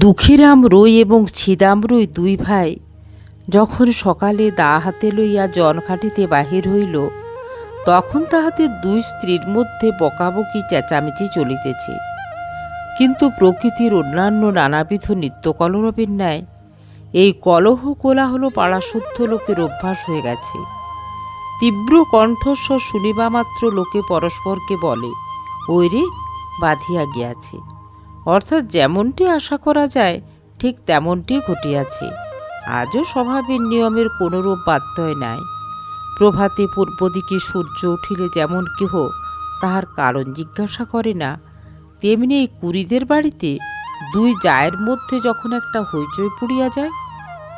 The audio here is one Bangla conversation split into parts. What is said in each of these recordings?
দুঃখীরাম রই এবং ছিদাম রই দুই ভাই। যখন সকালে দা হাতে লইয়া জন খাটিতে বাহির হইল, তখন তাহাতে দুই স্ত্রীর মধ্যে বকাবকি চেঁচামেচি চলিতেছে। কিন্তু প্রকৃতির অন্যান্য নানাবিধ নিত্যকলরবের ন্যায় এই কলহ কোলাহল পাড়াশুদ্ধ লোকের অভ্যাস হয়ে গেছে। তীব্র কণ্ঠস্বর শুনিবা মাত্র লোকে পরস্পরকে বলে, ওই রে, বাঁধিয়া গিয়াছে। অর্থাৎ যেমনটি আশা করা যায়, ঠিক তেমনটি ঘটিয়াছে। আজও স্বভাবের নিয়মের কোনোরূপ বাধ্যয় নাই। প্রভাতে পূর্ব দিকে সূর্য উঠিলে যেমন কেহ তাহার কারণ জিজ্ঞাসা করে না, তেমনি এই কুড়িদের বাড়িতে দুই জায়ের মধ্যে যখন একটা হইচই পুড়িয়া যায়,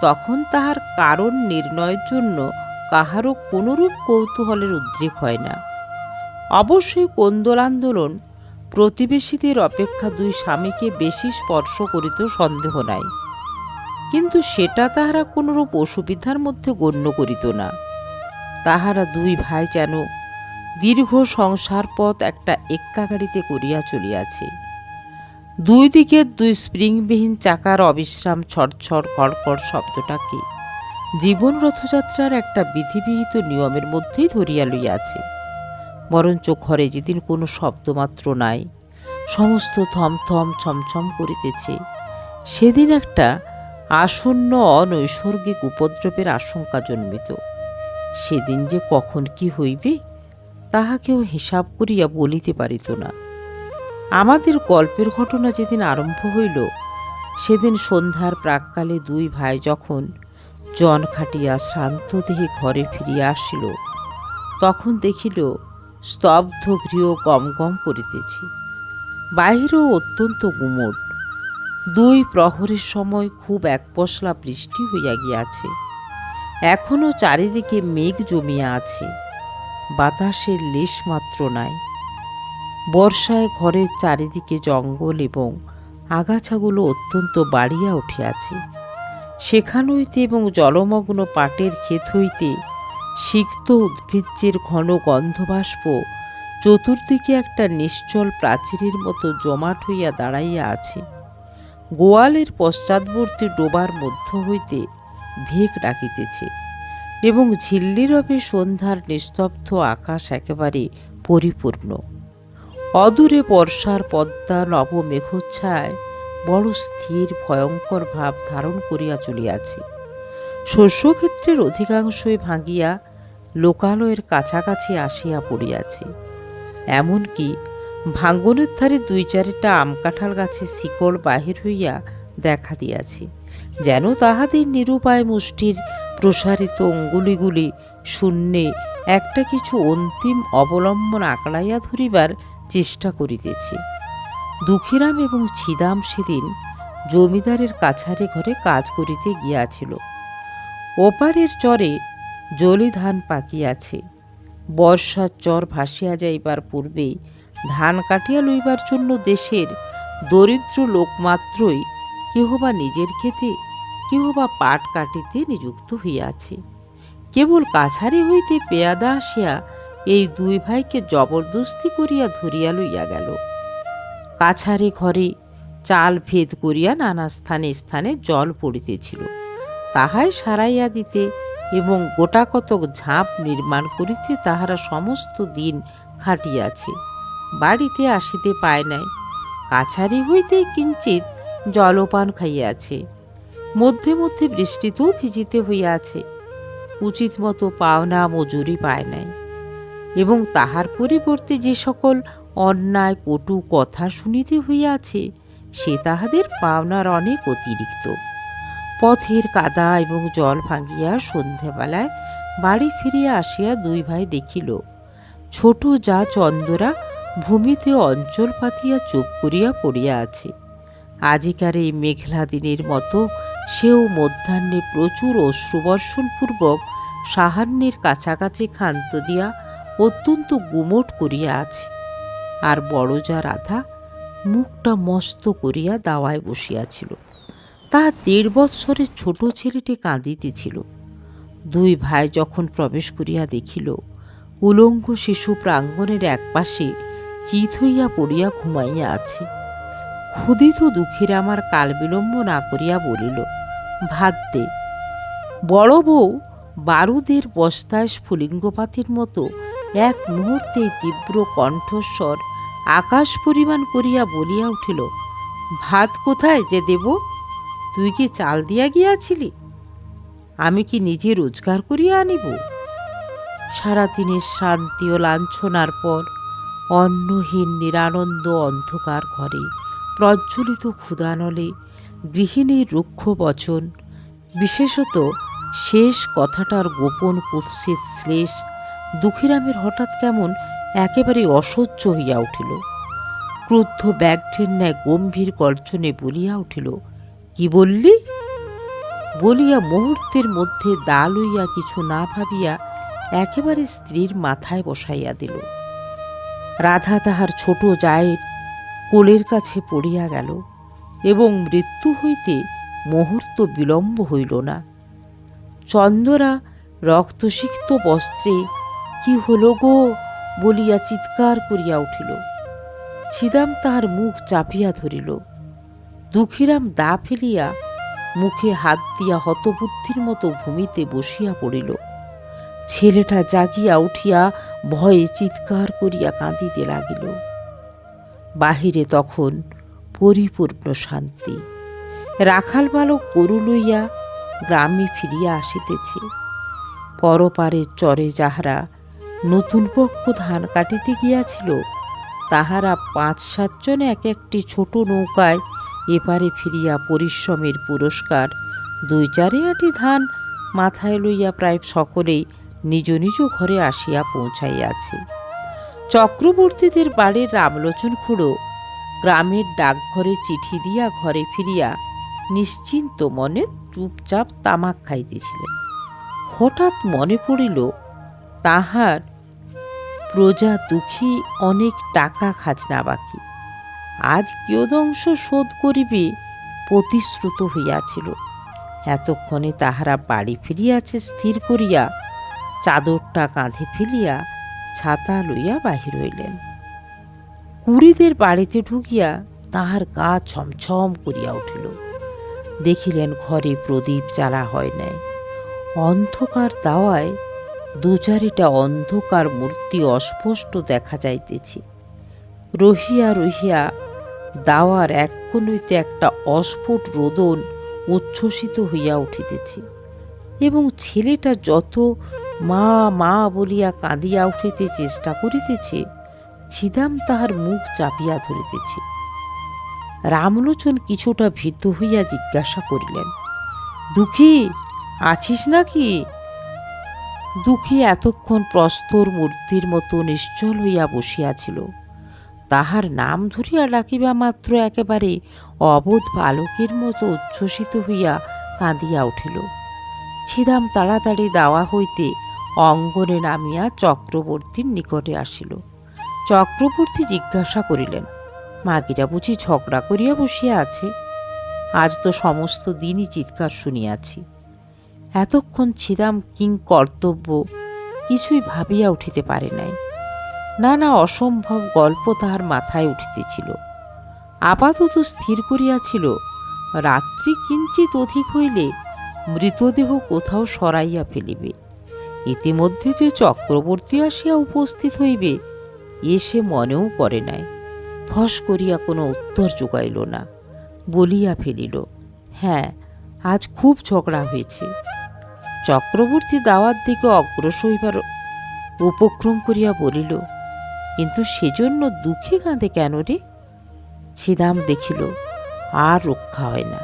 তখন তাহার কারণ নির্ণয়ের জন্য কাহারও কোনরূপ কৌতূহলের উদ্রেক হয় না। অবশ্যই কোন্দল আন্দোলন প্রতিবেশীদের অপেক্ষা দুই স্বামীকে বেশি স্পর্শ করিত সন্দেহ নাই। কিন্তু সেটা তাহারা কোনরূপ অসুবিধার মধ্যে গণ্য করিত না। তাহারা দুই ভাই যেন দীর্ঘ সংসার পথ একটা এক্কা গাড়িতে করিয়া চলিয়াছে। দুই দিকের দুই স্প্রিংবিহীন চাকার অবিশ্রাম ছড়ছড় কড়কড় শব্দটাকে জীবন রথযাত্রার একটা বিধিবিহিত নিয়মের মধ্যেই ধরিয়া লইয়াছে। বরঞ্চ ঘরে যেদিন কোনো শব্দমাত্র নাই, সমস্ত থমথম ছমছম করিতেছে। সেদিন একটা আসন্ন অনৈসর্গিক উপদ্রবের আশঙ্কা জন্মিত। সেদিন যে কখন কি হইবে, তাহা কেউ হিসাব করিয়া বলিতে পারিত না। আমাদের গল্পের ঘটনা যেদিন আরম্ভ হইল, সেদিন সন্ধ্যার প্রাককালে দুই ভাই যখন জন খাটিয়া শ্রান্ত দেহে ঘরে ফিরিয়া আসিল, তখন দেখিল স্তব্ধ গৃহ গম গম করিতেছে। বাহিরও অত্যন্ত গুমট দুই প্রহরের সময় খুব এক পশলা বৃষ্টি হইয়া গিয়াছে। এখনও চারিদিকে মেঘ জমিয়া আছে। বাতাসের লেশ মাত্র নাই। বর্ষায় ঘরের চারিদিকে জঙ্গল এবং আগাছাগুলো অত্যন্ত বাড়িয়া উঠিয়াছে। সেখান হইতে এবং জলমগ্ন পাটের ক্ষেত হইতে সিক্ত উদ্ভিজ্জের ঘন গন্ধবাষ্প চতুর্দিকে একটা নিশ্চল প্রাচীরের মতো জমাট হইয়া দাঁড়াইয়া আছে। গোয়ালের পশ্চাৎবর্তী ডোবার মধ্য হইতে ভেক ডাকিতেছে এবং ঝিল্লিরবে সন্ধ্যার নিস্তব্ধ আকাশ একেবারে পরিপূর্ণ। অদূরে বর্ষার পদ্মা নব মেঘোচ্ছায় বড় স্থির ভয়ঙ্কর ভাব ধারণ করিয়া চলিয়াছে। শস্যক্ষেত্রের অধিকাংশই ভাঙিয়া লোকালয়ের কাছাকাছি আসিয়া পড়িয়াছে। এমনকি ভাঙ্গনের ধারে দুই চারিটা আম কাঁঠাল গাছের শিকড় বাহির হইয়া দেখা দিয়াছে, যেন তাহাদের নিরুপায় মুষ্টির প্রসারিত অঙ্গুলিগুলি শূন্যে একটা কিছু অন্তিম অবলম্বন আঁকড়াইয়া ধরিবার চেষ্টা করিতেছে। দুঃখীরাম এবং ছিদাম সেদিন জমিদারের কাছারি ঘরে কাজ করিতে গিয়াছিল। ওপারের চরে জলি ধান পাকিয়াছে। বর্ষার চর ভাসিয়া যাইবার পূর্বে ধান কাটিয়া লইবার জন্য দেশের দরিদ্র লোকমাত্রই কেহ বা নিজের খেতে কেহ বা পাট কাটিতে নিযুক্ত হইয়াছে। কেবল কাছারি হইতে পেয়াদা আসিয়া এই দুই ভাইকে জবরদস্তি করিয়া ধরিয়া লইয়া গেল। কাছারি ঘরে চাল ভেদ করিয়া নানা স্থানে স্থানে জল পড়িতেছিল। তাহাই সারাইয়া দিতে এবং গোটাকতক ঝাঁপ নির্মাণ করিতে তাহারা সমস্ত দিন খাটিয়াছে। বাড়িতে আসিতে পায় নাই। কাছারি হইতে কিঞ্চিত জলপান খাইয়াছে। মধ্যে মধ্যে বৃষ্টিতেও ভিজিতে হইয়াছে। উচিত মতো পাওনা মজুরি পায় নাই। এবং তাহার পরিবর্তে যে সকল অন্যায় কটু কথা শুনিতে হইয়াছে, সে তাহাদের পাওনার অনেক অতিরিক্ত। পথের কাদা এবং জল ভাঙিয়া সন্ধেবেলায় বাড়ি ফিরিয়া আসিয়া দুই ভাই দেখিল, ছোট যা চন্দরা ভূমিতে অঞ্চল পাতিয়া চুপ করিয়া পড়িয়া আছে। আজিকার এই মেঘলা দিনের মতো সেও মধ্যাহ্নে প্রচুর অশ্রুবর্ষণপূর্বক সাহান্যের কাছাকাছি ক্ষান্ত দিয়া অত্যন্ত গুমট করিয়া আছে। আর বড় যা রাধা মুখটা মস্ত করিয়া দাওয়ায় বসিয়াছিল। তাহা দেড় বৎসরের ছোট ছেলেটি কাঁদিতেছিল। দুই ভাই যখন প্রবেশ করিয়া দেখিল, উলঙ্গ শিশু প্রাঙ্গণের একপাশে চিত হইয়া পড়িয়া ঘুমাইয়া আছে। ক্ষুদিত দুঃখীর আমার কাল বিলম্ব না করিয়া বলিল ভাত দে বড় বউ বারুদের বস্তায় স্ফুলিঙ্গপাতির মতো এক মুহূর্তে তীব্র কণ্ঠস্বর আকাশ পরিমাণ করিয়া বলিয়া উঠিল, ভাত কোথায় যে দেব? তুই কি চাল দিয়া গিয়াছিলি? আমি কি নিজে রোজগার করিয়া আনিব? সারাদিনের শান্তি ও লাঞ্ছনার পর অন্নহীন নিরানন্দ অন্ধকার ঘরে প্রজ্বলিত ক্ষুদানলে গৃহিণীর রুক্ষ বচন বিশেষত শেষ কথাটার গোপন কুৎসিত শ্লেষ দুঃখীরামের হঠাৎ কেমন একেবারে অসহ্য হইয়া উঠিল। ক্রুদ্ধ ব্যাঘ্রের ন্যায় গম্ভীর গর্জনে বলিয়া উঠিল কি বললি? বলিয়া মুহূর্তের মধ্যে দা লইয়া কিছু না ভাবিয়া একেবারে স্ত্রীর মাথায় বসাইয়া দিল। রাধা তাহার ছোট জায়ের কোলের কাছে পড়িয়া গেল এবং মৃত্যু হইতে মুহূর্ত বিলম্ব হইল না। চন্দরা রক্তসিক্ত বস্ত্রে, কি হলো গো? বলিয়া চিৎকার করিয়া উঠিল। ছিদাম তাহার মুখ চাপিয়া ধরিল। দুঃখীরাম দা ফেলিয়া মুখে হাত দিয়া হতবুদ্ধির মতো ভূমিতে বসিয়া পড়িল। ছেলেটা জাগিয়া উঠিয়া ভয়ে চিৎকার করিয়া কাঁদিতে লাগিল। বাহিরে তখন পরিপূর্ণ শান্তি। রাখাল বালক গরু লইয়া গ্রামে ফিরিয়া আসিতেছে। পরপারের চরে যাহারা নতুন পক্ষ ধান কাটিতে গিয়াছিল, তাহারা পাঁচ সাতজন এক একটি ছোট নৌকায় এপারে ফিরিয়া পরিশ্রমের পুরস্কার। দুই চারে আটি ধান মাথায় লইয়া প্রায় সকলেই নিজ নিজ ঘরে আসিয়া পৌঁছাইয়াছে। চক্রবর্তীদের বাড়ির রামলোচন খুড়ো গ্রামের ডাকঘরে চিঠি দিয়া ঘরে ফিরিয়া নিশ্চিন্ত মনে চুপচাপ তামাক খাইতেছিলেন। হঠাৎ মনে পড়িল, তাহার প্রজা দুঃখী অনেক টাকা খাজনা বাকি। আজ কিয়দংশ শোধ করিবে, প্রতিশ্রুত হইয়াছিল। এতক্ষণে তাহারা বাড়ি ফিরিয়াছে স্থির করিয়া, চাদরটা কাঁধে ফেলিয়া ছাতা লইয়া বাহির হইলেন। কুড়িদের বাড়িতে ঢুকিয়া তাহার গা ছমছম করিয়া উঠিল। দেখিলেন ঘরে প্রদীপ জ্বালা হয় নাই। অন্ধকার দাওয়ায় দু চারিটা অন্ধকার মূর্তি অস্পষ্ট দেখা যাইতেছে। রহিয়া রহিয়া দাওয়ার এক কোনইতে একটা অস্ফুট রোদন উচ্ছ্বসিত হইয়া উঠিতেছে এবং ছেলেটা যত মা মা বলিয়া কাঁদিয়া উঠিতে চেষ্টা করিতেছে, ছিদাম তাহার মুখ চাপিয়া ধরিতেছে। রামলোচন কিছুটা ভীত হইয়া জিজ্ঞাসা করিলেন, দুঃখী, আছিস নাকি? দুঃখী এতক্ষণ প্রস্তর মূর্তির মতো নিশ্চল হইয়া বসিয়াছিল তাহার নাম ধরিয়া ডাকিবা মাত্র একেবারে অবোধ বালকের মতো উচ্ছ্বসিত হইয়া কাঁদিয়া উঠিল। ছিদাম তাড়াতাড়ি দাওয়া হইতে অঙ্গনে নামিয়া চক্রবর্তীর নিকটে আসিল। চক্রবর্তী জিজ্ঞাসা করিলেন, মাগিরা বুঝি ঝগড়া করিয়া বসিয়া আছে? আজ তো সমস্ত দিনই চিৎকার শুনিয়াছি। এতক্ষণ ছিদাম কিং কর্তব্য কিছুই ভাবিয়া উঠিতে পারে নাই। নানা অসম্ভব গল্প তাহার মাথায় উঠিতেছিল। আপাতত স্থির করিয়াছিল, রাত্রি কিঞ্চিত অধিক হইলে মৃতদেহ কোথাও সরাইয়া ফেলিবে। ইতিমধ্যে যে চক্রবর্তী আসিয়া উপস্থিত হইবে, এ সে মনেও করে নাই। ফস করিয়া কোনো উত্তর যোগাইল না, বলিয়া ফেলিল হ্যাঁ আজ খুব ঝগড়া হয়েছে। চক্রবর্তী দাওয়ার দিকে অগ্রসর হইবার উপক্রম করিয়া বলিল কিন্তু সেজন্য দুঃখে কাঁদে কেন রে? ছিদাম দেখিল, আর রক্ষা হয় না।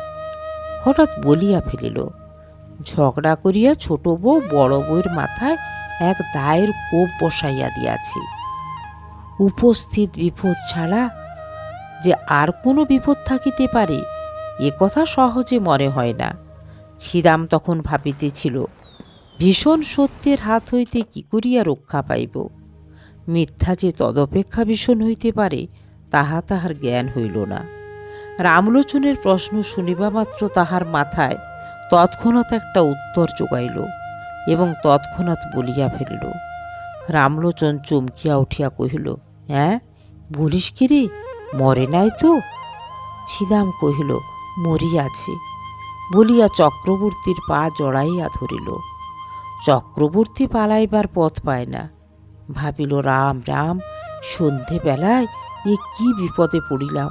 হঠাৎ বলিয়া ফেলিল, ঝগড়া করিয়া ছোট বউ বড় বউয়ের মাথায় এক দায়ের কোপ বসাইয়া দিয়াছে। উপস্থিত বিপদ ছাড়া যে আর কোনো বিপদ থাকিতে পারে, এ কথা সহজে মনে হয় না। ছিদাম তখন ভাবিতেছিল, ভীষণ সত্যের হাত হইতে কি করিয়া রক্ষা পাইব? মিথ্যা যে তদপেক্ষা ভীষণ হইতে পারে, তাহা তাহার জ্ঞান হইল না। রামলোচনের প্রশ্ন শুনিবা মাত্র তাহার মাথায় তৎক্ষণাৎ একটা উত্তর যোগাইল এবং তৎক্ষণাৎ বলিয়া ফেলিল, রামলোচন চমকিয়া উঠিয়া কহিল হ্যাঁ বলিস কি রে, মরে নাই তো? ছিদাম কহিল, মরিয়াছে। বলিয়া চক্রবর্তীর পা জড়াইয়া ধরিল, চক্রবর্তী পালাইবার পথ পায় না। ভাবিল, রাম রাম, সন্ধেবেলায় এ কি বিপদে পড়িলাম?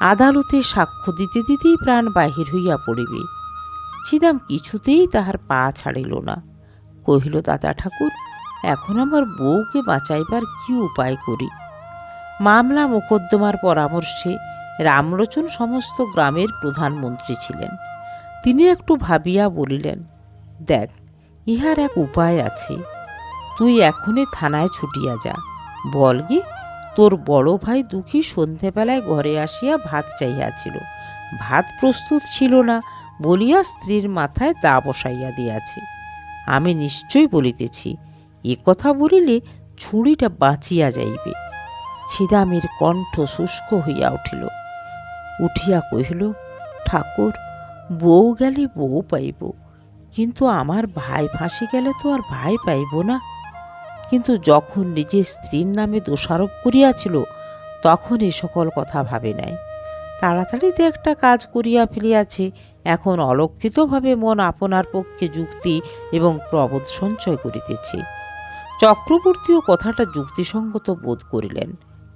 আদালতে সাক্ষ্য দিতে দিতেই প্রাণ বাহির হইয়া পড়িবে। ছিদাম কিছুতেই তাহার পা ছাড়িল না। কহিল, দাদা ঠাকুর, এখন আমার বউকে বাঁচাইবার কি উপায় করি? মামলা মোকদ্দমার পরামর্শে রামলোচন সমস্ত গ্রামের প্রধানমন্ত্রী ছিলেন। তিনি একটু ভাবিয়া বলিলেন, দেখ, ইহার এক উপায় আছে। তুই এখনই থানায় ছুটিয়া যা। বল গি তোর বড় ভাই দুঃখী সন্ধেবেলায় ঘরে আসিয়া ভাত চাইয়াছিল ভাত প্রস্তুত ছিল না বলিয়া স্ত্রীর মাথায় দা বসাইয়া দিয়াছে। আমি নিশ্চয় বলিতেছি, এ কথা বলিলে ছুরিটা বাঁচিয়া যাইবে। ছিদামের কণ্ঠ শুষ্ক হইয়া উঠিল। উঠিয়া কহিল, ঠাকুর, বউ গেলে বউ পাইব, কিন্তু আমার ভাই ফাঁসি গেলে তো আর ভাই পাইব না। কিন্তু যখন নিজের স্ত্রীর নামে দোষারোপ করিয়াছিল, তখন এ সকল কথা ভাবে নাই। তাড়াতাড়িতে একটা কাজ করিয়া ফেলিয়াছে, এখন অলক্ষিতভাবে মন আপনার পক্ষে যুক্তি এবং প্রবোধ সঞ্চয় করিতেছে। চক্রবর্তীও কথাটা যুক্তিসঙ্গত বোধ করিলেন,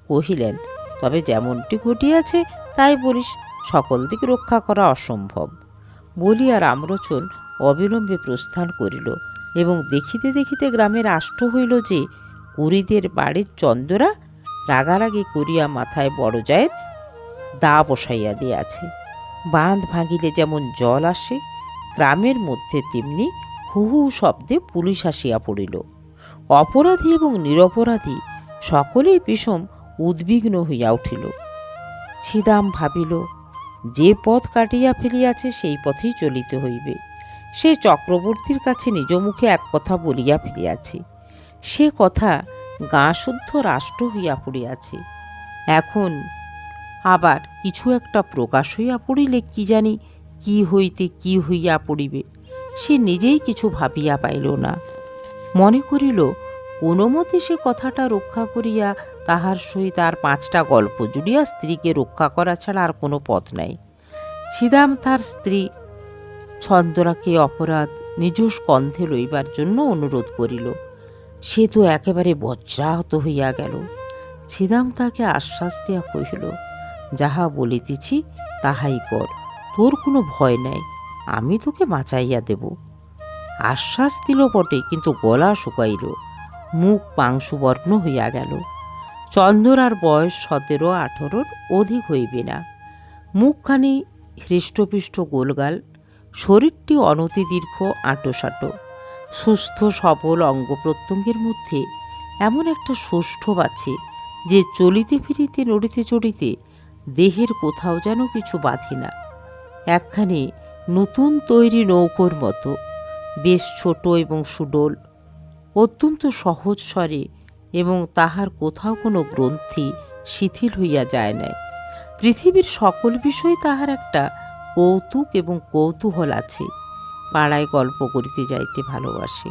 কহিলেন, তবে যেমনটি ঘটিয়াছে, তাই বলিস, সকল দিক রক্ষা করা অসম্ভব। বলিয়া রামরোচন অবিলম্বে প্রস্থান করিল। এবং দেখিতে দেখিতে গ্রামের আষ্ট হইল যে কুড়িদের বাড়ির চন্দ্রা রাগারাগি করিয়া মাথায় বড় যায় দা বসাইয়া দিয়াছে। বাঁধ ভাঙিলে যেমন জল আসে, গ্রামের মধ্যে তেমনি হু হু শব্দে পুলিশ আসিয়া পড়িল। অপরাধী এবং নিরপরাধী সকলেই বিষম উদ্বিগ্ন হইয়া উঠিল। ছিদাম ভাবিল, যে পথ কাটিয়া ফেলিয়াছে সেই পথেই চলিতে হইবে। সে চক্রবর্তীর কাছে নিজ মুখে এক কথা বলিয়া ফেলিয়াছে সে কথা গাঁ শুদ্ধ রাষ্ট্র হইয়া পড়িয়াছে। এখন আবার কিছু একটা প্রকাশ হইয়া পড়িলে কি জানি কি হইতে কি হইয়া পড়িবে, সে নিজেই কিছু ভাবিয়া পাইল না। মনে করিল, কোনো মতে সে কথাটা রক্ষা করিয়া তাহার সহিত আর পাঁচটা গল্প জুড়িয়া স্ত্রীকে রক্ষা করা ছাড়া আর কোনো পথ নাই। ছিদাম তার স্ত্রী ছন্দরাকে অপরাধ নিজ স্কন্ধে লইবার জন্য অনুরোধ করিল। সে তো একেবারে বজ্রাহত হইয়া গেল। ছিদাম তাকে আশ্বাস দিয়া কহিল, যাহা বলিতেছি তাহাই কর, তোর কোনো ভয় নাই, আমি তোকে বাঁচাইয়া দেব। আশ্বাস দিল বটে, কিন্তু গলা শুকাইল, মুখ পাংশুবর্ণ হইয়া গেল। চন্দ্রার বয়স সতেরো আঠেরোর অধিক হইবে না। মুখখানি হৃষ্টপিষ্ট গোলগাল শরীরটি অনতিদীর্ঘ, আঁটোসাঁটো। সুস্থ, সবল অঙ্গ প্রত্যঙ্গের মধ্যে এমন একটা সুষ্ঠব আছে যে চলিতে ফিরিতে, নড়িতে চড়িতে দেহের কোথাও যেন কিছু বাঁধে না। একখানি নতুন তৈরি নৌকোর মতো, বেশ ছোট এবং সুডোল, অত্যন্ত সহজ স্বরে এবং তাহার কোথাও কোনো গ্রন্থি শিথিল হইয়া যায় নাই। পৃথিবীর সকল বিষয় তাহার একটা কৌতুক এবং কৌতূহল আছে। পাড়ায় গল্প করিতে যাইতে ভালোবাসে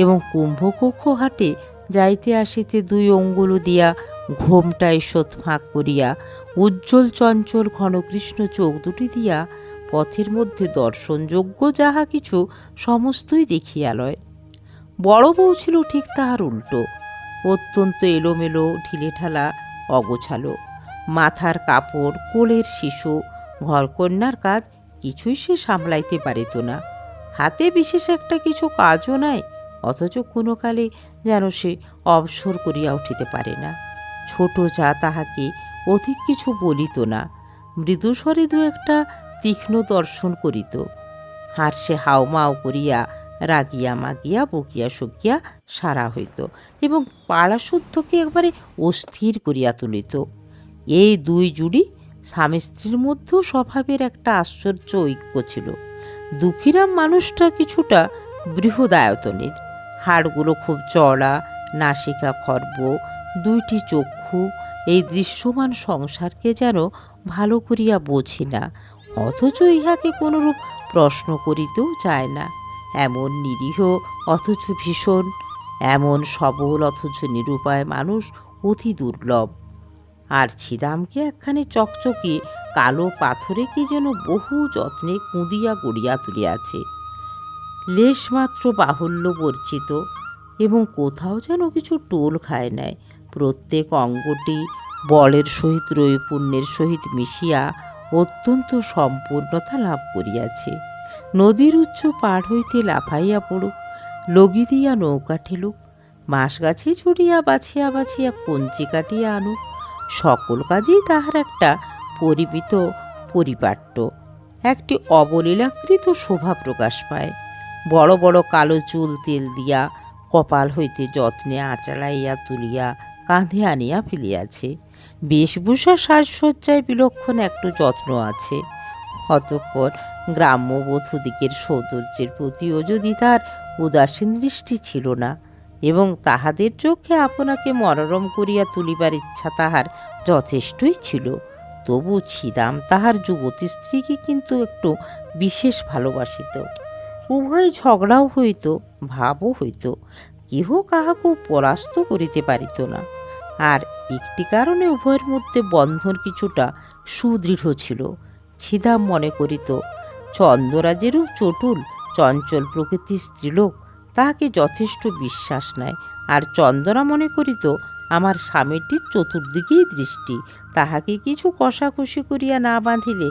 এবং কুম্ভকক্ষ হাটে যাইতে আসিতে দুই অঙ্গুল দিয়া ঘোমটায় ঈষৎ ফাঁক করিয়া উজ্জ্বল চঞ্চল ঘনকৃষ্ণ চোখ দুটি দিয়া পথের মধ্যে দর্শনযোগ্য যাহা কিছু সমস্তই দেখিয়া লয়। বড় বউ ছিল ঠিক তাহার উল্টো। অত্যন্ত এলোমেলো, ঢিলেঢালা, অগোছালো। মাথার কাপড়, কোলের শিশু ঘরকন্যার কাজ কিছুই সে সামলাইতে পারিত না। হাতে বিশেষ একটা কিছু কাজও নাই, অথচ কোনো কালে যেন সে অবসর করিয়া উঠিতে পারে না। ছোট চা তাহাকে অধিক কিছু বলিত না, মৃদুস্বরে দু একটা তীক্ষ্ণ দর্শন করিত। হার সে হাওমাও করিয়া রাগিয়া মাগিয়া, বকিয়া সকিয়া সারা হইত এবং পাড়াশুদ্ধকে একবারে অস্থির করিয়া তুলিত। এই দুই জুড়ি স্বামী স্ত্রীর মধ্যেও স্বভাবের একটা আশ্চর্য ঐক্য ছিল। দুঃখীরাম মানুষটা কিছুটা বৃহদায়তনের। হাড়গুলো খুব চড়া নাসিকা খর্ব, দুইটি চক্ষু, এই দৃশ্যমান সংসারকে যেন ভালো করিয়া বোঝে না, অথচ ইহাকে কোনরূপ প্রশ্ন করিতেও চায় না। এমন নিরীহ, অথচ ভীষণ, এমন সবল, অথচ নিরুপায় মানুষ অতি দুর্লভ। আর ছিদামকে একখানি চকচকে কালো পাথরে কি যেন বহু যত্নে কুঁদিয়া গড়িয়া তুলিয়াছে। লেশমাত্র বাহুল্য বর্জিত এবং কোথাও যেন কিছু টোল খায় নাই। প্রত্যেক অঙ্গটি বলের সহিত রৈপুণ্যের সহিত মিশিয়া অত্যন্ত সম্পূর্ণতা লাভ করিয়াছে। নদীর উচ্চ পাড় হইতে লাফাইয়া পড়ুক, লগি দিয়া নৌকা ঠেলুক মাস গাছে ছুটিয়া বাছিয়া বাছিয়া কঞ্চি কাটিয়া আনুক সকল কাজেই তাহার একটা পরিমিত পরিপাট্য, একটি অবলীলাকৃত শোভা প্রকাশ পায়। বড় বড় কালো চুল তেল দিয়া কপাল হইতে যত্নে আঁচড়াইয়া তুলিয়া কাঁধে আনিয়া ফেলিয়াছে। বেশভূষা সাজসজ্জায় বিলক্ষণ একটু যত্ন আছে। অতঃপর গ্রাম্য বধূদিকের সৌন্দর্যের প্রতিও যদি তার উদাসীন দৃষ্টি ছিল না এবং তাহাদের চোখে আপনাকে মনোরম করিয়া তুলিবার ইচ্ছা তাহার যথেষ্টই ছিল। তবু ছিদাম তাহার যুবতী স্ত্রীকে কিন্তু একটু বিশেষ ভালোবাসিত। উভয় ঝগড়াও হইত, ভাবও হইত, কেহ কাহাকেও পরাস্ত করিতে পারিত না। আর একটি কারণে উভয়ের মধ্যে বন্ধন কিছুটা সুদৃঢ় ছিল। ছিদাম মনে করিত, চন্দ্ররাজেরও চটুল, চঞ্চল প্রকৃতির স্ত্রীলোক তাহাকে যথেষ্ট বিশ্বাস নেয় আর চন্দনা মনে করিত, আমার স্বামীটির চতুর্দিকেই দৃষ্টি। তাহাকে কিছু কষাকষি করিয়া না বাঁধিলে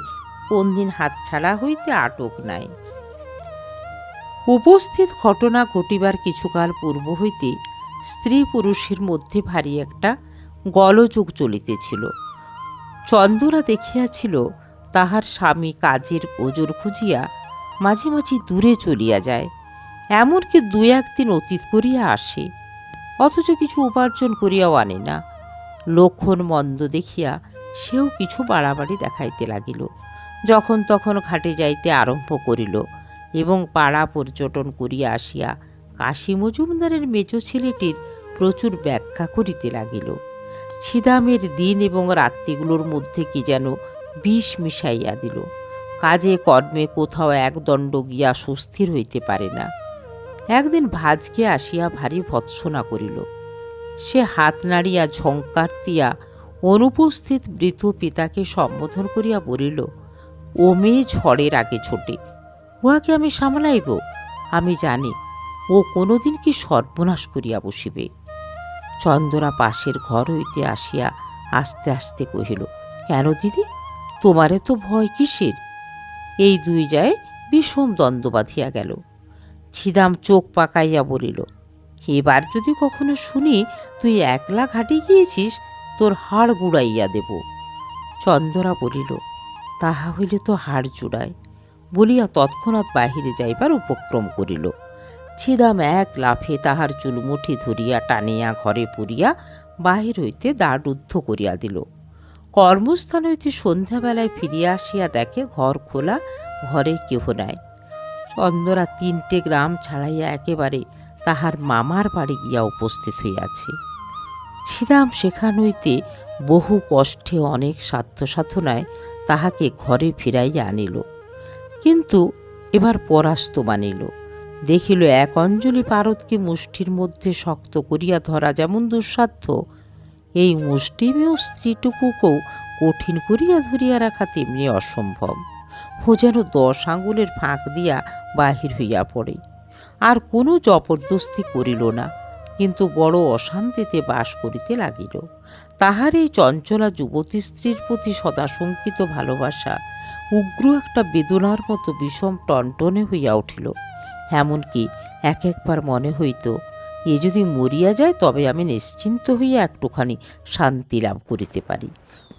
কোন দিন হাতছাড়া হইতে আটক নাই। উপস্থিত ঘটনা ঘটিবার কিছুকাল পূর্ব হইতে স্ত্রী পুরুষের মধ্যে ভারী একটা গলযোগ চলিতেছিল। চন্দরা দেখিয়াছিল, তাহার স্বামী কাজের ওজোর খুঁজিয়া মাঝে মাঝে দূরে চলিয়া যায়। এমনকি দু একদিন অতীত করিয়া আসে, অথচ কিছু উপার্জন করিয়াও আনে না। লক্ষণ মন্দ দেখিয়া সেও কিছু বাড়াবাড়ি দেখাইতে লাগিল, যখন তখন ঘাটে যাইতে আরম্ভ করিল এবং পাড়া পর্যটন করিয়া আসিয়া কাশী মজুমদারের মেজ ছেলেটির প্রচুর ব্যাখ্যা করিতে লাগিল। ছিদামের দিন এবং রাত্রিগুলোর মধ্যে কি যেন বিষ মিশাইয়া দিল, কাজে কর্মে কোথাও একদণ্ড গিয়া সুস্থির হইতে পারে না। একদিন ভাজকে আসিয়া ভারী ভৎসনা করিল। সে হাত নাড়িয়া ঝঙ্কার দিয়া অনুপস্থিত বৃদ্ধ পিতাকে সম্বোধন করিয়া বলিল, ও মেয়ে, ঝড়ের আগে ছোটে, উহাকে আমি সামলাইব? আমি জানি ও কোনোদিন কি সর্বনাশ করিয়া বসিবে। চন্দরা পাশের ঘর হইতে আসিয়া আস্তে আস্তে কহিল, কেন দিদি, তোমারে তো ভয় কিসের? এই দুই যায় বিষম দ্বন্দ্ব বাঁধিয়া গেল। ছিদাম চোখ পাকাইয়া বলিল, এবার যদি কখনো শুনি তুই একলা ঘাটে গিয়েছিস, তোর হাড় গুড়াইয়া দেব। চন্দরা বলিল, তাহা হইলে তো হাড় জুড়ায় বলিয়া তৎক্ষণাৎ বাহিরে যাইবার উপক্রম করিল। ছিদাম এক লাফে তাহার চুলমুঠি ধরিয়া টানিয়া ঘরে পুরিয়া বাহির হইতে দ্বারুদ্ধ করিয়া দিল। কর্মস্থান হইতে সন্ধ্যাবেলায় ফিরিয়া আসিয়া দেখে ঘর খোলা, ঘরে কেহ নাই। চন্দরা তিনটে গ্রাম ছাড়াইয়া একেবারে তাহার মামার বাড়ি গিয়া উপস্থিত হইয়াছে। ছিদাম সেখান হইতে বহু কষ্টে অনেক সাধ্য সাধনায় তাহাকে ঘরে ফিরাইয়া আনিল। কিন্তু এবার পরাস্ত মানিল। দেখিল এক অঞ্জলি পারদকে মুষ্টির মধ্যে শক্ত করিয়া ধরা যেমন দুঃসাধ্য, এই মুষ্টিমেয় স্ত্রীটুকুকেও কঠিন করিয়া ধরিয়া রাখা তেমনি অসম্ভব। ও যেন দশ আঙুলের ফাঁক দিয়া বাহির হইয়া পড়ে। আর কোনো জবরদস্তি করিল না, কিন্তু বড় অশান্তিতে বাস করিতে লাগিল। তাহার এই চঞ্চলা যুবতী স্ত্রীর প্রতি সদাশঙ্কিত ভালোবাসা, উগ্র একটা বেদনার মতো বিষম টনটনে হইয়া উঠিল। এমনকি এক একবার মনে হইত, এ যদি মরিয়া যায় তবে আমি নিশ্চিন্ত হইয়া একটুখানি শান্তি লাভ করিতে পারি।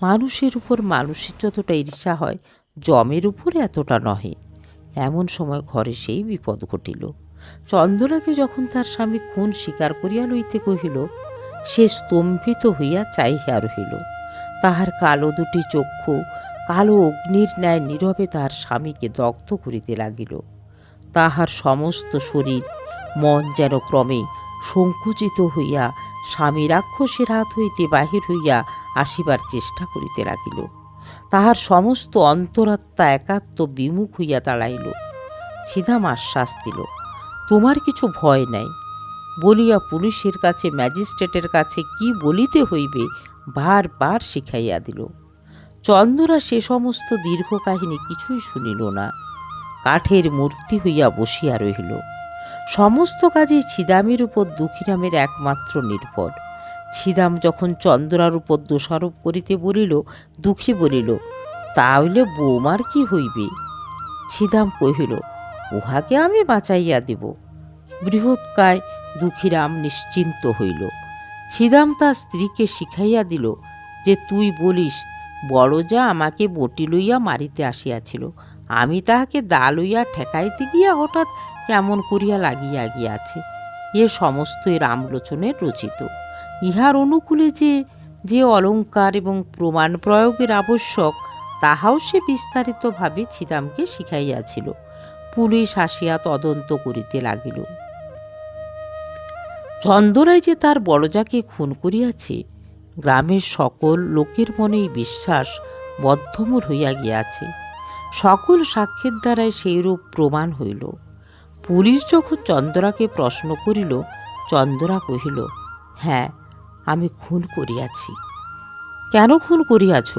মানুষের উপর মানুষের যতটা ঈর্ষা হয় জমের উপর এতটা নহে। এমন সময় ঘরে সেই বিপদ ঘটিল। চন্দ্রাকে যখন তার স্বামী খুন স্বীকার করিয়া লইতে কহিল, সে স্তম্ভিত হইয়া চাহিয়া রহিল। তাহার কালো দুটি চক্ষু, কালো অগ্নির ন্যায় নীরবে তাহার স্বামীকে দগ্ধ করিতে লাগিল। তাহার সমস্ত শরীর, মন যেন ক্রমে সংকুচিত হইয়া স্বামী রাক্ষসের হাত হইতে বাহির হইয়া আসিবার চেষ্টা করিতে লাগিল। তাহার সমস্ত অন্তরাত্মা একাত্ম বিমুখ হইয়া দাঁড়াইল। ছিদাম আশ্বাস দিল। তোমার কিছু ভয় নাই। বলিয়া পুলিশের কাছে, ম্যাজিস্ট্রেটের কাছে কি বলিতে হইবে, বারবার শিখাইয়া দিল। চন্দ্রা সে সমস্ত দীর্ঘ কাহিনী কিছুই শুনিল না। কাঠের মূর্তি হইয়া বসিয়া রহিল। সমস্ত কাজে ছিদামের উপর দুঃখীরামের একমাত্র নির্ভর। ছিদাম যখন চন্দ্রার উপর দোষারোপ করিতে বলিল, দুঃখী বলিল তাহলে বৌমার কি হইবে? ছিদাম কহিল, উহাকে আমি বাঁচাইয়া দিব। বৃহৎকায় দুঃখীরাম নিশ্চিন্ত হইল। ছিদাম তার স্ত্রীকে শিখাইয়া দিল যে, তুই বলিস, বড় যা আমাকে বটি লইয়া মারিতে আসিয়াছিল, আমি তাহাকে দা লইয়া ঠেকাইতে গিয়া হঠাৎ কেমন করিয়া লাগিয়া গিয়াছে? এ সমস্তই রামলোচনের রচিত। ইহার অনুকূলে যে যে অলঙ্কার এবং প্রমাণ প্রয়োগের আবশ্যক, তাহাও সে বিস্তারিতভাবে ছিদামকে শিখাইয়াছিল। পুলিশ আসিয়া তদন্ত করিতে লাগিল। চন্দরাই যে তার বড়জাকে খুন করিয়াছে, গ্রামের সকল লোকের মনেই বিশ্বাস বদ্ধমূর হইয়া গিয়াছে। সকল সাক্ষীর দ্বারাই সেইরূপ প্রমাণ হইল। পুলিশ যখন চন্দরাকে প্রশ্ন করিল, চন্দরা কহিল হ্যাঁ আমি খুন করিয়াছি। কেন খুন করিয়াছ?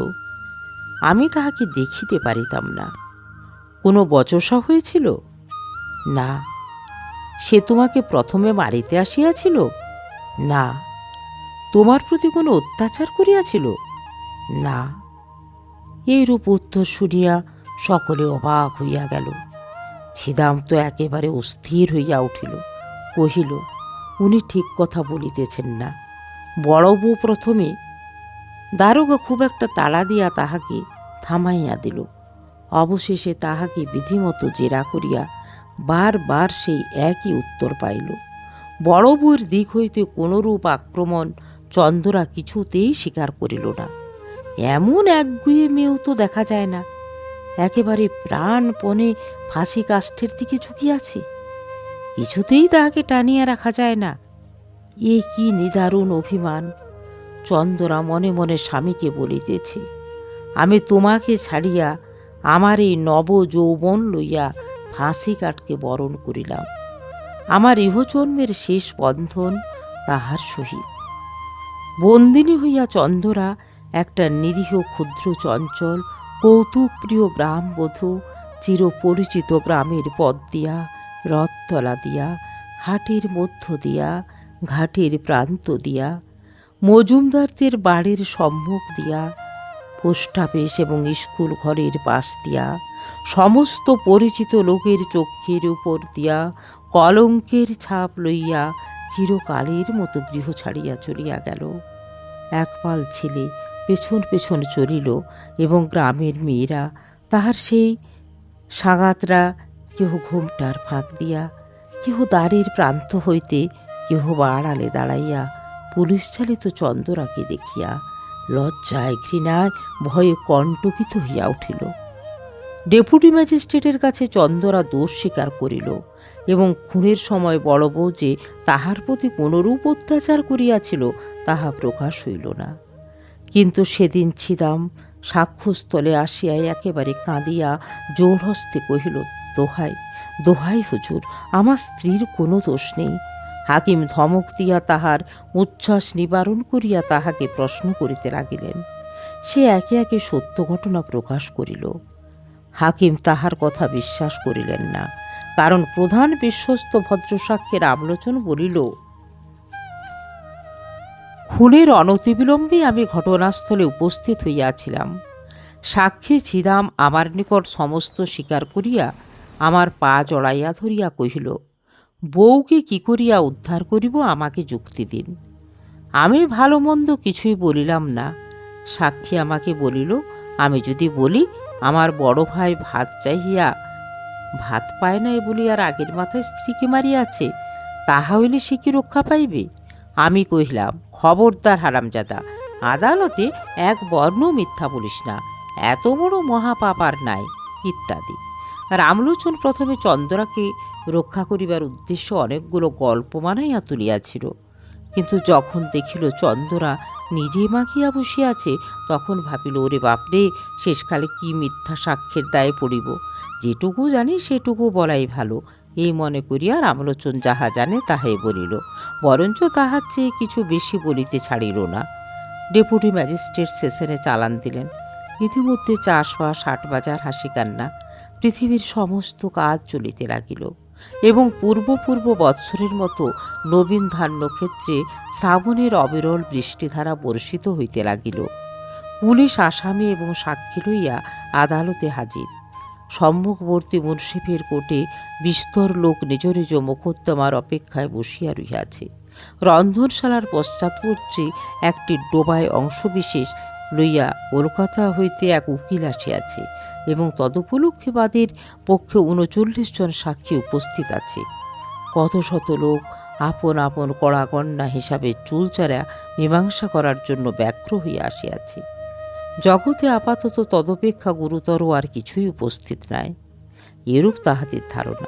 আমি তাহাকে দেখিতে পারিতাম না। কোনো বচসা হয়েছিল? না। সে তোমাকে প্রথমে মারিতে আসিয়াছিল? না। তোমার প্রতি কোনো অত্যাচার করিয়াছিল? না। এইরূপ উত্তর শুনিয়া সকলে অবাক হইয়া গেল। ছিদাম তো একেবারে অস্থির হইয়া উঠিল। কহিল, উনি ঠিক কথা বলিতেছেন না। বড় বউ প্রথমে দারোগা খুব একটা তাড়া দিয়া তাহাকে থামাইয়া দিল। অবশেষে তাহাকে বিধিমতো জেরা করিয়া বারবার সেই একই উত্তর পাইল। বড় বউয়ের দিক হইতে কোনরূপ আক্রমণ চন্দরা কিছুতেই স্বীকার করিল না। এমন একগুয়ে মেয়েও তো দেখা যায় না। একেবারে প্রাণপণে ফাঁসি কাষ্ঠের দিকে ঝুঁকিয়াছে। কিছুতেই তাহাকে টানিয়া রাখা যায় না। এ কি নিদারুণ অভিমান। চন্দরা মনে মনে স্বামীকে বলিতেছে, আমি তোমাকে ছাড়িয়া আমার এই নব যৌবন লইয়া ফাঁসি কাটকে বরণ করিলাম। আমার ইহজন্মের শেষ বন্ধন তাহার সহিত। বন্দিনী হইয়া চন্দরা একটা নিরীহ ক্ষুদ্র চঞ্চল, কৌতুকপ্রিয় গ্রামবধূ, চিরপরিচিত গ্রামের পথ দিয়া, রথতলা দিয়া, হাটের মধ্য দিয়া ঘাটের প্রান্ত দিয়া, মজুমদারদের বাড়ির সম্মুখ দিয়া পোস্ট অফিস এবং স্কুল ঘরের পাশ দিয়া, সমস্ত পরিচিত লোকের চক্ষের উপর দিয়া কলঙ্কের ছাপ লইয়া চিরকালের মতো গৃহ ছাড়িয়া চলিয়া গেল। একপাল ছেলে পেছন পেছন চলিল এবং গ্রামের মেয়েরা তাহার সেই সাগাতরা কেহ ঘুমটার ফাঁক দিয়া, কেহ দ্বারের প্রান্ত হইতে কেহ বা আড়ালে দাঁড়াইয়া পুলিশ চালিত চন্দরাকে দেখিয়া লজ্জায় ঘৃণায় ভয়ে কণ্টকিত হইয়া উঠিল। ডেপুটি ম্যাজিস্ট্রেটের কাছে চন্দরা দোষ স্বীকার করিল এবং খুনের সময় বড় বউ যে তাহার প্রতি কোনরূপ অত্যাচার করিয়াছিল তাহা প্রকাশ হইল না। কিন্তু সেদিন ছিদাম সাক্ষ্যস্থলে আসিয়াই একেবারে কাঁদিয়া জোর হস্তে কহিল, দোহাই দোহাই হুজুর, আমার স্ত্রীর কোনো দোষ নেই। হাকিম ধমক দিয়া তাহার উচ্ছ্বাস নিবারণ করিয়া তাহাকে প্রশ্ন করিতে লাগিলেন। সে একে একে সত্য ঘটনা প্রকাশ করিল। হাকিম তাহার কথা বিশ্বাস করিলেন না, কারণ প্রধান বিশ্বস্ত ভদ্রসাক্ষ্যের আমলোচন বলিল, খুনের অনতিবিলম্বে আমি ঘটনাস্থলে উপস্থিত হইয়াছিলাম। সাক্ষী ছিদাম আমার নিকট সমস্ত স্বীকার করিয়া আমার পা জড়াইয়া ধরিয়া কহিল বউকে কি করিয়া উদ্ধার করিব আমাকে যুক্তি দিন। আমি ভালো মন্দ কিছুই বলিলাম না। সাক্ষী আমাকে বলিল, আমি যদি বলি, আমার বড় ভাই ভাত চাহিয়া ভাত পায় নাই বলি আর আগের মাথায় স্ত্রীকে মারিয়াছে তাহা হইলে সে কি রক্ষা পাইবে? আমি কহিলাম, খবরদার হারামজাদা, আদালতে এক বর্ণ মিথ্যা বলিস না, এত বড় মহাপাপ আর নাই, ইত্যাদি। রামলোচন প্রথমে চন্দ্রাকে রক্ষা করিবার উদ্দেশ্য অনেকগুলো গল্প মানাইয়া তুলিয়াছিল। কিন্তু যখন দেখিল চন্দরা নিজে মাখিয়া বসিয়াছে তখন ভাবিল, ওরে বাপরে, শেষকালে কি মিথ্যা সাক্ষ্যের দায়ে পড়িব? যেটুকু জানি সেটুকু বলাই ভালো এই মনে করিয়া রামলোচন যাহা জানে তাহাই বলিল, বরঞ্চ তাহার চেয়ে কিছু বেশি বলিতে ছাড়িল না ডেপুটি ম্যাজিস্ট্রেট সেশনে চালান দিলেন। ইতিমধ্যে চাষবাস হাট বাজার হাসি কান্না পৃথিবীর সমস্ত কাজ চলিতে লাগিল। এবং পূর্ব পূর্ব বৎসরের মতো নবীন ধান্য ক্ষেত্রে শ্রাবণের অবিরল বৃষ্টিধারা বর্ষিত হইতে লাগিল। পুলিশ আসামি এবং সাক্ষী লইয়া আদালতে হাজির। সম্মুখবর্তী মুন্সিফের কোর্টে বিস্তর লোক নিজ নিজ মোকদ্দমার অপেক্ষায় বসিয়া রহিয়াছে। রন্ধনশালার পশ্চাৎপর্যে একটি ডোবায় অংশবিশেষ লইয়া কলকাতা হইতে এক উকিল আসিয়াছে। এবং তদুপলক্ষে বাদের পক্ষে উনচল্লিশ জন সাক্ষী উপস্থিত আছে। কত শত লোক আপন আপন কড়াকন্যা হিসাবে চুলচারা মীমাংসা করার জন্য ব্যগ্র হইয়া আসিয়াছে। জগতে আপাতত তদপেক্ষা গুরুতর আর কিছুই উপস্থিত নাই। এরূপ তাহাদের ধারণা।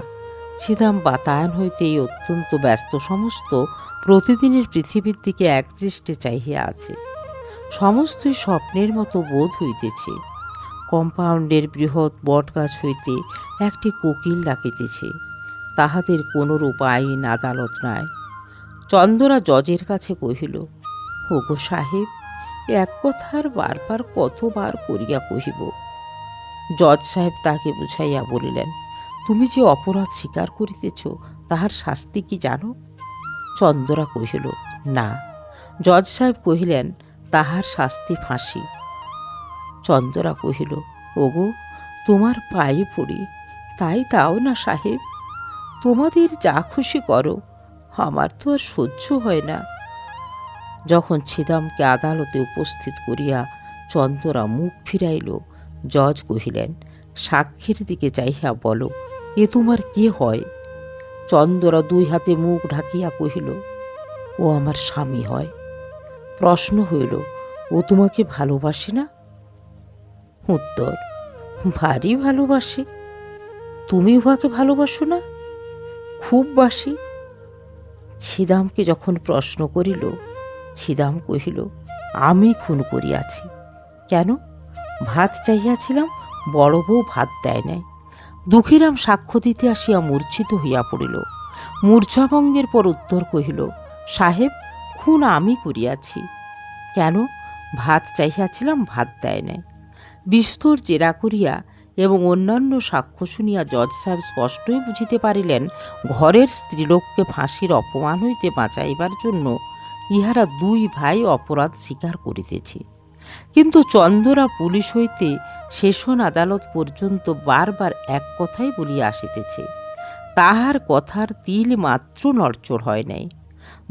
ছিদাম বাতায়ন হইতে এই অত্যন্ত ব্যস্ত সমস্ত প্রতিদিনের পৃথিবীর দিকে একদৃষ্টে চাহিয়া আছে। সমস্তই স্বপ্নের মতো বোধ হইতেছে। কম্পাউন্ডের বৃহৎ বটগাছ হইতে একটি কোকিল ডাকিতেছে। তাহাদের কোনরূপ আইন আদালত নাই। চন্দরা জজের কাছে কহিল হোগো সাহেব, এক কথার বারবার কতবার করিয়া কহিব? জজ সাহেব তাকে বুঝাইয়া বলিলেন, তুমি যে অপরাধ স্বীকার করিতেছ, তাহার শাস্তি কি জানো? চন্দরা কহিল, না। জজ সাহেব কহিলেন, তাহার শাস্তি ফাঁসি। চন্দরা কহিল, ওগো, তোমার পায়ে পড়ি, তাই তাও না সাহেব। তোমাদের যা খুশি করো, আমার তো আর সহ্য হয় না। যখন ছিদামকে আদালতে উপস্থিত করিয়া চন্দরা মুখ ফিরাইল, জজ কহিলেন, সাক্ষীর দিকে চাইয়া বলো, এ তোমার কে হয়? চন্দরা দুই হাতে মুখ ঢাকিয়া কহিল, ও আমার স্বামী হয়। প্রশ্ন হইল, ও তোমাকে ভালোবাসে না? উত্তর, ভারী ভালোবাসি। তুমি উহাকে ভালোবাসো না? খুব বাসি। ছিদামকে যখন প্রশ্ন করিল, ছিদাম কহিল, আমি খুন করিয়াছি। কেন? ভাত চাহিয়াছিলাম, বড় বউ ভাত দেয় নাই। দুঃখীরাম সাক্ষ্য দিতে আসিয়া মূর্ছিত হইয়া পড়িল। মূর্ছাভঙ্গের পর উত্তর কহিল, সাহেব, খুন আমি করিয়াছি। কেন? ভাত চাহিয়াছিলাম, ভাত দেয় নাই। বিস্তর জেরা করিয়া এবং অন্যান্য সাক্ষ্য শুনিয়া জজ সাহেব স্পষ্টই বুঝিতে পারিলেন, ঘরের স্ত্রীলোককে ফাঁসির অপমান হইতে বাঁচাইবার জন্য ইহারা দুই ভাই অপরাধ স্বীকার করিতেছে। কিন্তু চন্দরা পুলিশ হইতে সেশন আদালত পর্যন্ত বারবার এক কথাই বলিয়া আসিতেছে, তাহার কথার তিল মাত্র নড়চড় হয় নাই।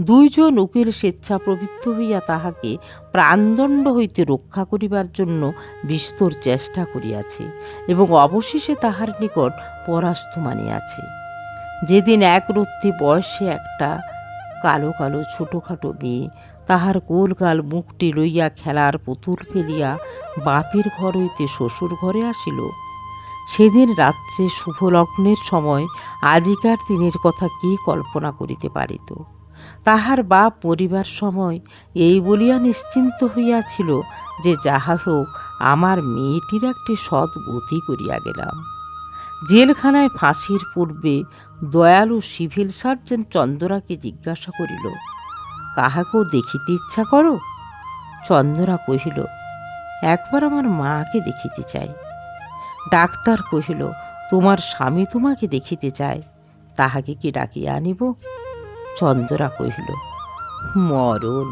দুইজন উকিল স্বেচ্ছা প্রবৃত্ত হইয়া তাহাকে প্রাণদণ্ড হইতে রক্ষা করিবার জন্য বিস্তর চেষ্টা করিয়াছে এবং অবশেষে তাহার নিকট পরাস্ত মানিয়াছে। যেদিন এক রত্তি বয়সে একটা কালো কালো ছোটোখাটো মেয়ে তাহার গোলগাল মুখটি লইয়া খেলার পুতুল ফেলিয়া বাপের ঘর হইতে শ্বশুর ঘরে আসিল। সেদিন রাত্রে শুভলগ্নের সময় আজিকার দিনের কথা কে কল্পনা করিতে পারিত? তাহার বাপ পরিবার সময় এই বলিয়া নিশ্চিন্ত হইয়াছিল যে যাহা হোক, আমার মেয়েটির একটি সৎ গতি করিয়া গেলাম। জেলখানায় ফাঁসির পূর্বে দয়ালু সিভিল সার্জন চন্দরাকে জিজ্ঞাসা করিল, কাহাকেও দেখিতে ইচ্ছা করো? চন্দরা কহিল, একবার আমার মাকে দেখিতে চাই। ডাক্তার কহিল, তোমার স্বামী তোমাকে দেখিতে চায়, তাহাকে কি ডাকিয়া আনিব? চন্দরা কহিল মরণ